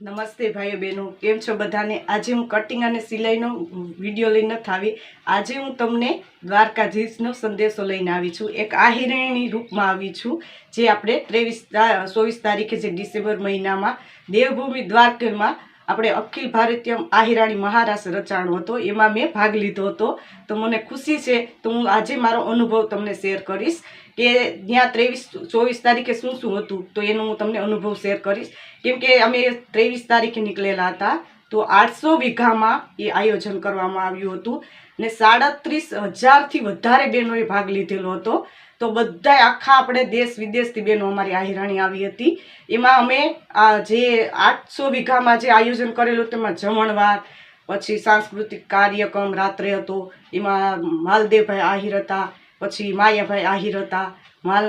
નમસ્તે ભાઈઓ બહેનો, કેમ છો બધાને? આજે હું કટિંગ અને સિલાઈનો વીડિયો લઈને નથી આવી. આજે હું તમને દ્વારકાધીશનો સંદેશો લઈને આવી છું. એક આહિરણી રૂપમાં આવી છું, જે આપણે ત્રેવીસ ચોવીસ તારીખે, જે ડિસેમ્બર મહિનામાં દેવભૂમિ દ્વારકામાં આપણે અખિલ ભારતીય આહિરાણી મહારાસ રચાણો હતો, એમાં મેં ભાગ લીધો હતો. તો મને ખુશી છે, તો હું આજે મારો અનુભવ તમને શેર કરીશ કે ત્યાં ત્રેવીસ, ચોવીસ તારીખે શું શું હતું, તો એનો હું તમને અનુભવ શેર કરીશ. કેમ કે અમે ત્રેવીસ તારીખે નીકળેલા હતા, તો આઠસો વીઘામાં એ આયોજન કરવામાં આવ્યું હતું ને સાડત્રીસ હજારથી વધારે બહેનોએ ભાગ લીધેલો હતો. તો બધાય આખા આપણે દેશ વિદેશથી બહેનો અમારી આહિરાણી આવી હતી. એમાં અમે આ જે આઠસો વીઘામાં જે આયોજન કરેલું તેમાં જમણવાર પછી સાંસ્કૃતિક કાર્યક્રમ રાત્રે હતો. એમાં માલદેવભાઈ આહિર હતા પછી માયાભાઈ આહિર હતા, માલ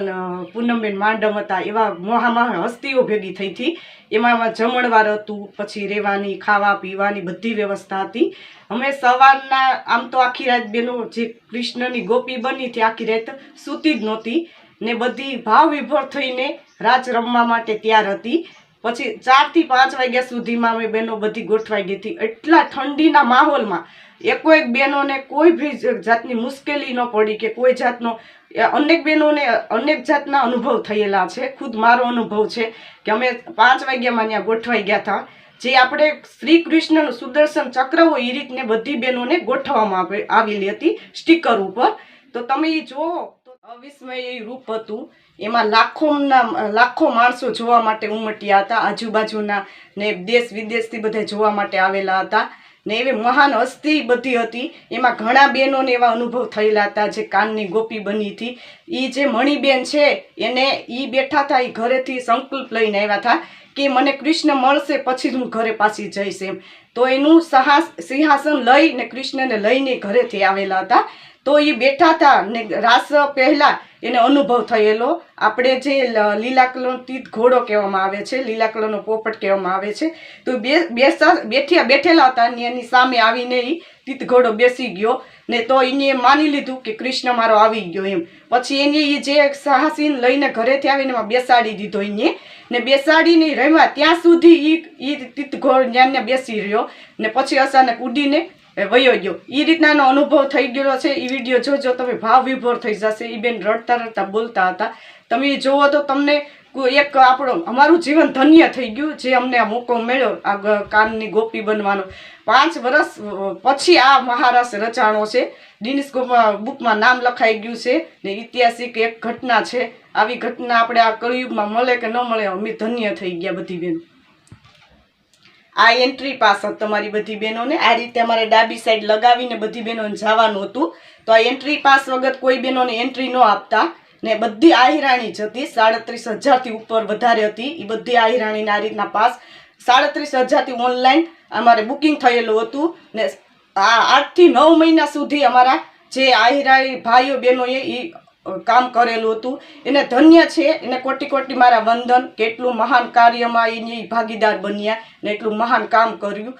પૂનમબેન માંડમ હતા, એવા મોહામાં હસ્તીઓ ભેગી થઈ હતી. એમાં જમણવાર હતું, પછી રહેવાની, ખાવા પીવાની બધી વ્યવસ્થા હતી. અમે સવારના, આમ તો આખી રાત બેનો જે કૃષ્ણની ગોપી બની હતી, આખી રાત સૂતી જ નહોતી. ને બધી ભાવ વિભોર થઈને રાજ રમવા માટે તૈયાર હતી. પછી ચારથી પાંચ વાગ્યા સુધીમાં અમે બહેનો બધી ગોઠવાઈ ગઈ હતી. એટલા ઠંડીના માહોલમાં એકો એક બહેનોને કોઈ બી જાતની મુશ્કેલી ન પડી કે કોઈ જાતનો અનેક બહેનોને અનેક જાતના અનુભવ થયેલા છે. ખુદ મારો અનુભવ છે કે અમે પાંચ વાગ્યામાં ત્યાં ગોઠવાઈ ગયા હતા. જે આપણે શ્રી કૃષ્ણનું સુદર્શન ચક્ર હોય એ રીતને બધી બહેનોને ગોઠવવામાં આવેલી હતી સ્ટીકર ઉપર. તો તમે એ જુઓ અવિસ્મય રૂપ હતું. એમાં લાખોના લાખો માણસો જોવા માટે ઉમટ્યા હતા. આજુબાજુના ને દેશ વિદેશથી બધા જોવા માટે આવેલા હતા. ને એવી મહાન હસ્તી બધી હતી. એમાં ઘણા બહેનોને એવા અનુભવ થયેલા હતા જે કાનની ગોપી બની હતી. એ જે મણિબેન છે, એને એ બેઠા હતા એ ઘરેથી સંકલ્પ લઈને આવ્યા હતા કે મને કૃષ્ણ મળશે, પછી જ હું ઘરે પાછી જઈશ એમ. તો એનું સહાસ, સિંહાસન લઈને કૃષ્ણને લઈને ઘરેથી આવેલા હતા. તો એ બેઠા હતા ને રાસ પહેલાં એને અનુભવ થયેલો. આપણે જે લીલા કલરનો તીત ઘોડો કહેવામાં આવે છે, લીલા કલરનો પોપટ કહેવામાં આવે છે. તો બે બેસા બેઠ્યા, બેઠેલા હતા ને એની સામે આવીને એ તીત ઘોડો બેસી ગયો. ને તો એને માની લીધું કે કૃષ્ણ મારો આવી ગયો એમ. પછી એને એ જે સાહસીન લઈને ઘરેથી આવીને એમાં બેસાડી દીધો એને. ને બેસાડીને રમ્યા. ત્યાં સુધી એ તીત ઘોડ જ્ઞાનને બેસી રહ્યો. ને પછી અચાનક ઉડીને વયો ગયો. એ રીતનાનો અનુભવ થઈ ગયેલો છે એ વીડિયો જોજો, તમે ભાવ વિભોર થઈ જશે. એ બેન રડતા રડતા બોલતા હતા. તમે એ જોવો તો તમને એક આપણો, અમારું જીવન ધન્ય થઈ ગયું જે અમને આ મોકો મળ્યો, આ કાનની ગોપી બનવાનો. પાંચ વર્ષ પછી આ મહારાસ રચાણો છે. ગિનિસ બુકમાં નામ લખાઈ ગયું છે ને ઐતિહાસિક એક ઘટના છે. આવી ઘટના આપણે આ કળિયુગમાં મળે કે ન મળે અમે ધન્ય થઈ ગયા બધી બેન. આ એન્ટ્રી પાસ તમારી બધી બહેનોને. આ રીતે અમારે ડાબી સાઈડ લગાવીને બધી બહેનોને જવાનું હતું. તો આ એન્ટ્રી પાસ વગર કોઈ બહેનોને એન્ટ્રી ન આપતા. ને બધી આહિરાણી જ હતી. સાડત્રીસ હજારથી ઉપર વધારે હતી. એ બધી આહિરાણીના આ રીતના પાસ સાડત્રીસ હજારથી ઓનલાઈન અમારે બુકિંગ થયેલું હતું. ને આ આઠથી નવ મહિના સુધી અમારા જે આહિરાણી ભાઈઓ બહેનોએ એ કામ કરેલું હતું. એને ધન્ય છે. એને કોટી કોટી મારા વંદન, કેટલું મહાન કાર્યમાં એની ભાગીદાર બન્યા ને એટલું મહાન કામ કર્યું.